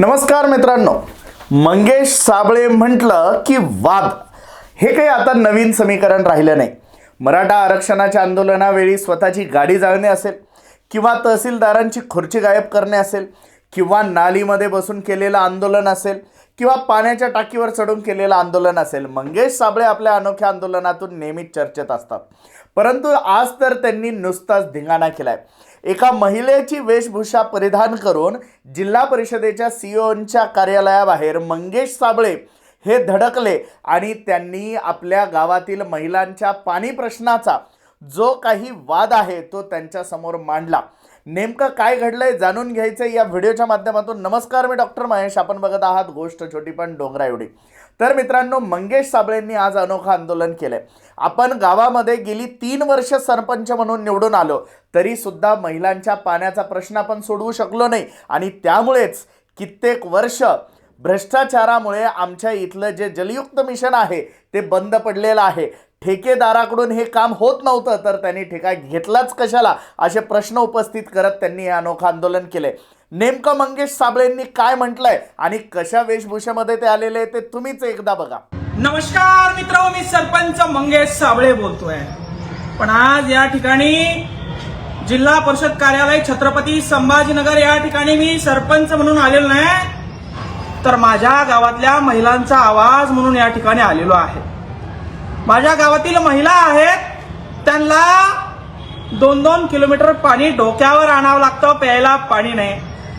नमस्कार मित्रांनो. मंगेश साबळे म्हटलं की वाद. हे काही आता नवीन समीकरण राहिलं नाही. मराठा आरक्षणाच्या आंदोलनावेळी स्वतःची गाडी जाळणे असेल किंवा तहसीलदारांची खुर्ची गायब करणे असेल किंवा नालीमध्ये बसून केलेलं आंदोलन असेल किंवा पाण्याच्या टाकीवर चढून केलेलं आंदोलन असेल. मंगेश साबळे आपल्या अनोख्या आंदोलनातून नेहमीच चर्चेत असतात. परंतु आज तर त्यांनी नुसताच धिंगाणा केलाय. एका महिलेची वेशभूषा परिधान करून जिल्हा परिषदेच्या सीओच्या कार्यालयाबाहेर मंगेश साबळे हे धडकले आणि त्यांनी आपल्या गावातील महिलांच्या पाणी प्रश्नाचा जो काही वाद आहे तो त्यांच्यासमोर मांडला. नेमकं काय घडलंय जाणून घ्यायचं या व्हिडिओच्या माध्यमातून. नमस्कार मी डॉक्टर महेश. आपण बघत आहात गोष्ट छोटी पण डोंगरा एवढी तर मित्रांनो मंगेश साबळेंनी आज अनोखं आंदोलन केलं आहे आपण गावामध्ये गेली तीन वर्ष सरपंच म्हणून निवडून आलो तरी सुद्धा महिलांच्या पाण्याचा प्रश्न आपण सोडवू शकलो नाही. आणि त्यामुळेच कित्येक वर्ष भ्रष्टाचारामुळे आमच्या इथलं जे जलयुक्त मिशन आहे ते बंद पडलेलं आहे. ठेकेदाराकडून हे काम होत नव्हतं तर त्यांनी ठेका घेतलाच कशाला? असे प्रश्न उपस्थित करत त्यांनी हे अनोखं आंदोलन केले नेमकं मंगेश साबळेंनी काय म्हटलंय आणि कशा वेशभूषेमध्ये ते आलेले आहे ते तुम्हीच एकदा बघा. नमस्कार मित्र मी सरपंच मंगेश साबळे बोलतोय. पण आज या ठिकाणी जिल्हा परिषद कार्यालय छत्रपती संभाजीनगर या ठिकाणी मी सरपंच म्हणून आलेलो नाही तर माझ्या गावातल्या महिलांचा आवाज म्हणून या ठिकाणी आलेलो आहे. माझ्या गावातील महिला आहेत त्यांना दोन दोन किलोमीटर पाणी डोक्यावर आणावं लागतं प्यायला पाणी नाही.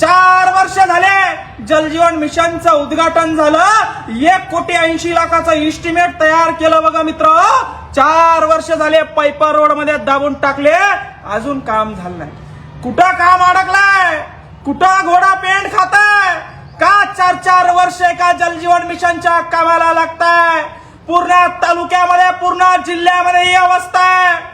चार वर्ष झाले जलजीवन मिशनचं उद्घाटन झालं. एक कोटी ऐंशी लाखाचं इस्टिमेट तयार केलं बघा मित्र. चार वर्ष झाले पैप रोडमध्ये दाबून टाकले. अजून काम झालं नाही. कुठं काम अडकलाय? कुठं घोडा पेंट खाताय? का चार चार वर्ष एका जलजीवन मिशनच्या कामाला लागताय? पूर्ण तालुक्यामध्ये पूर्ण जिल्ह्यामध्ये ही अवस्था आहे.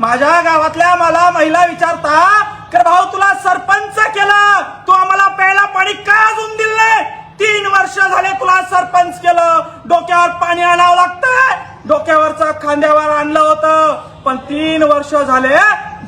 माझ्या गावातल्या मला महिला विचारता कर भाऊ तुला सरपंच केलं. तू आम्हाला प्यायला पाणी का अजून दिले तीन वर्ष झाले तुला सरपंच केलं. डोक्यावर पाणी आणावं लागतंय. डोक्यावरचं खांद्यावर आणलं होतं. पण तीन वर्ष झाले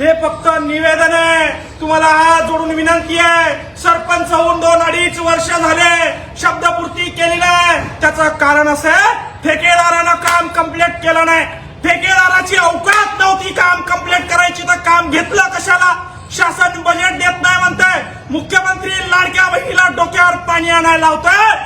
हे फक्त निवेदन आहे. तुम्हाला हात जोडून विनंती आहे. सरपंच होऊन दोन अडीच वर्ष झाले. शब्दपूर्ती केली नाही. त्याचं कारण असं आहे, ठेकेदारानं काम कंप्लीट केलं नाही. ठेकेदाराची अवकात नव्हती काम कंप्लीट करायची तर काम घेतलं कशाला? शासन बजेट देत नाही म्हणताय. मुख्यमंत्री लाडक्या बहिणीला डोक्यावर पाणी आणायला लावतोय.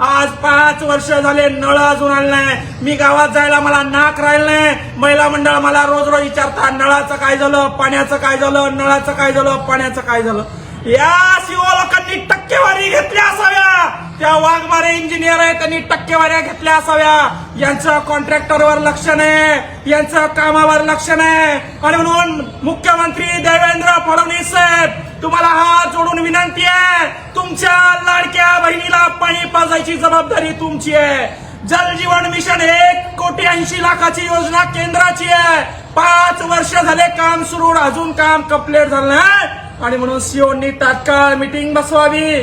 आज पाच वर्ष झाले नळ अजून आले नाही. मी गावात जायला मला नाक राहिलं नाही. महिला मंडळ मला रोज रोज विचारतात नळाचं काय झालं पाण्याचं काय झालं नळाचं काय झालं पाण्याचं काय झालं? या शिवा लोकांनी टक्केवारी घेतल्या असाव्या. त्या वाघमारे इंजिनियर आहे त्यांनी टक्केवाऱ्या घेतल्या असाव्या. यांचं कॉन्ट्रॅक्टरवर लक्ष नाही. यांचं कामावर लक्ष नाही. आणि म्हणून मुख्यमंत्री देवेंद्र फडणवीस तुम्हाला हात जोडून विनंती आहे. तुमच्या लाडक्या बहिणीला पाणी पाजायची जबाबदारी तुमची आहे. जल जीवन मिशन एक कोटी ऐंशी लाखाची योजना केंद्राची आहे. पाच वर्ष झाले काम सुरू अजून काम कंप्लीट झालं आणि म्हणून सीओनी तात्काळ मिटिंग बसवावी.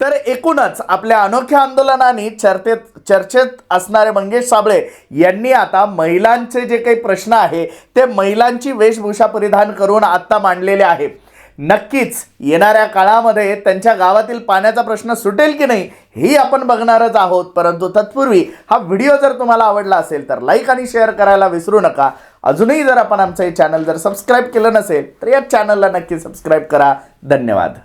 तर एकूणच आपल्या अनोख्या आंदोलनाने चर्चेत चर्चेत असणारे मंगेश साबळे यांनी आता महिलांचे जे काही प्रश्न आहे ते महिलांची वेशभूषा परिधान करून आता मांडलेले आहे. नक्कीच येणाऱ्या काळामध्ये त्यांच्या गावातील पाण्याचा प्रश्न सुटेल की नाही ही आपण बघणारच आहोत. परंतु तत्पूर्वी हा व्हिडिओ जर तुम्हाला आवडला असेल तर लाईक आणि शेअर करायला विसरू नका. अजूनही जर आपण आमचं हे चॅनल जर सबस्क्राईब केलं नसेल तर या चॅनलला नक्की सबस्क्राईब करा. धन्यवाद.